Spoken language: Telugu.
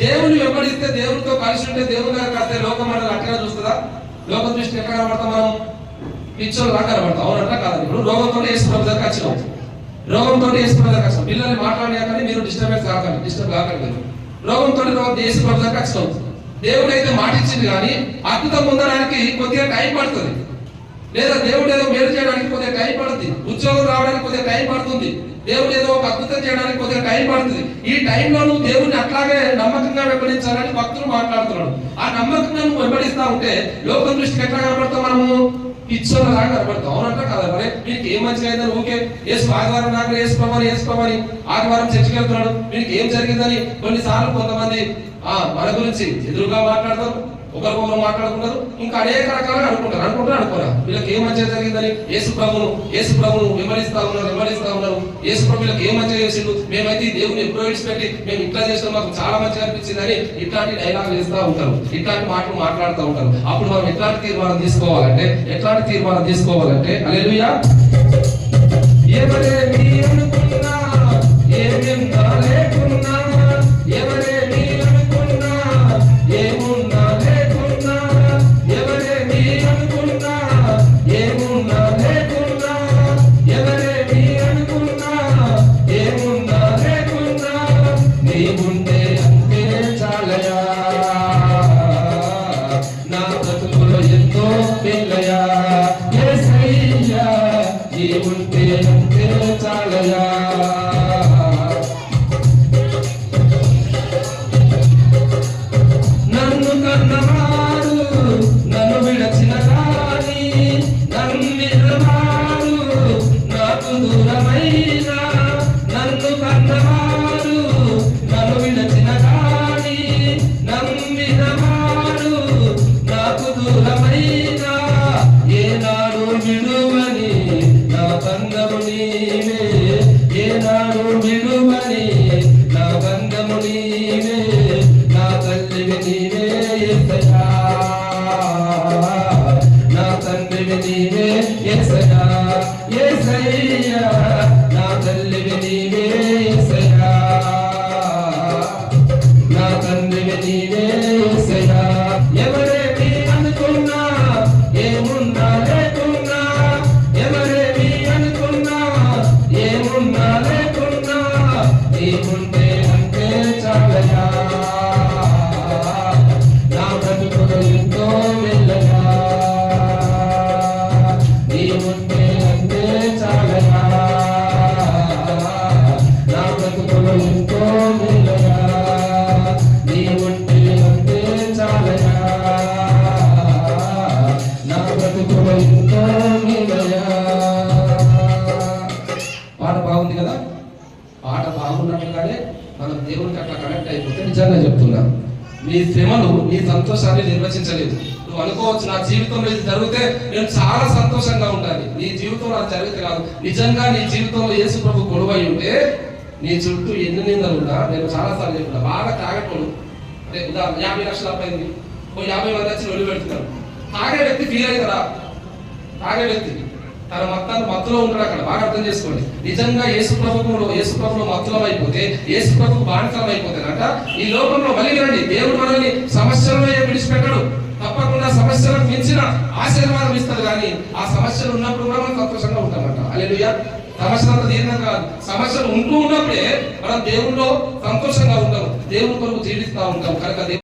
దేవుని వెంబడిస్తే దేవునితో కలిసి ఉంటే దేవుని గారు కాస్తే లోకం మనల్ని అట్లా చూస్తుందా? లోక దృష్టి ఎక్కడ కనబడతాం మనం? పిచ్చోళ్ళు లాగా కనబడతాం? అవునట్లా కాదు ఇప్పుడు రోగంతో వేసుకున్న దగ్గర వచ్చినాం. రోగంతో వేసుకున్న దగ్గర కష్టం పిల్లల్ని మాట్లాడియాకని మీరు డిస్టర్బెన్స్ కాకండి. డిస్టర్బ్ కాకండి మీరు. రోగంతో రోగం యేసు ప్రభు దగ్గర వచ్చినాం. దేవుడు అయితే మాట ఇచ్చింది కానీ అద్భుతం పొందడానికి కొద్దిగా టైం పడుతుంది. లేదా దేవుడు ఏదో మేలు చేయడానికి కొద్దిగా టైం పడుతుంది. ఉద్యోగం రావడానికి కొద్దిగా టైం పడుతుంది. దేవుడు ఏదో ఒక అద్భుతం చేయడానికి కొద్దిగా టైం పడుతుంది. ఈ టైంలో నువ్వు దేవుడిని అట్లాగే నమ్మకంగా వెంబడించాలని భక్తులు మాట్లాడుతున్నాడు ఆ నమ్మకంగా నువ్వు వెంబడిస్తా ఉంటే లోకం దృష్టికి ఎట్లా కనబడతాం మనము? పిచ్చోళ్ళ లాగా కనబడతాం అవునంట కదా మరి? మీకు ఏం మంచిగా అయిందని ఊకే? ఏసు ఆదివారం నాకు వేసుకోమని వేసుకోమని ఆదివారం చర్చికి వెళ్తున్నాడు. మీకు ఏం జరిగిందని కొన్నిసార్లు కొంతమంది ఆ మన గురించి ఎదురుగా మాట్లాడతారు. ఒకరికొకరు మాట్లాడుకుంటారు ఇంకా అనేక రకాలుగా అనుకుంటారు. అనుకుంటారు అనుకోరా. వీళ్ళకి ఏ మంచి జరిగిందని యేసు ప్రభును యేసు ప్రభును విమరిస్తా ఉన్నారు విమరిస్తా ఉన్నారు. యేసు ప్రభు వీళ్ళకి ఏ మంచి చేసిండు? మేమైతే దేవుని ఎప్పుడో పెట్టి మేము ఇట్లా చేస్తాం మాకు చాలా మంచిగా అనిపించిందని ఇట్లాంటి డైలాగ్ వేస్తూ ఉంటారు. ఇట్లాంటి మాటలు మాట్లాడుతూ ఉంటారు. అప్పుడు మనం ఎట్లాంటి తీర్మానం తీసుకోవాలంటే ఎట్లాంటి తీర్మానం తీసుకోవాలంటే అలెలుయా ఎవరేమి అనుకున్నా చాలయా నా బ్రతుకులో ఎంతో పిల్లయా. యేసయ్యా నీవుంటే అంతే చాలయా. నా నీవే యేసయ్యా నా దేవునికి అట్లా కనెక్ట్ అయిపోతే నిజంగా చెప్తున్నా. నీ శ్రమలు నీ సంతోషాన్ని నిర్వచించలేదు. నువ్వు అనుకోవచ్చు నా జీవితంలో ఇది జరిగితే నేను చాలా సంతోషంగా ఉండాలి నీ జీవితంలో అది జరిగితే కాదు. నిజంగా నీ జీవితంలో యేసు ప్రభు గొడవై ఉంటే నీ చుట్టూ ఎన్ని నిందలు ఉన్నా నేను చాలా సార్లు బాగా తాగేటోడు అంటే ఉదాహరణ యాభై లక్షలు అప్పైంది ఓ యాభై మంది వచ్చి ఒళ్ళు పెడుతున్నారు. తాగే వ్యక్తి ఫీల్ అవుతారా తాగే వ్యక్తి. తన మొత్తాన్ని మత్తులో ఉంటాడు అక్కడ. బాగా అర్థం చేసుకోండి. నిజంగా యేసు ప్రభుత్వంలో యేసు ప్రభుత్వం మత్తులం అయిపోతే యేసు ప్రభు బానిసలం అయిపోతేనట ఈ లోకంలో మళ్ళీ వినండి దేవుడు మనల్ని సమస్యలను విడిచిపెట్టడు. తప్పకుండా సమస్యలకు మించిన ఆశీర్వాదం ఇస్తాడు కానీ ఆ సమస్యలు ఉన్నప్పుడు కూడా మనం సంతోషంగా ఉంటామంట. అలెలుయా సమస్యలు అంత కాదు. సమస్యలు ఉంటూ ఉన్నప్పుడే మనం దేవుల్లో సంతోషంగా ఉంటాం. దేవుని కొరకు జీవిస్తూ ఉంటాం. కనుక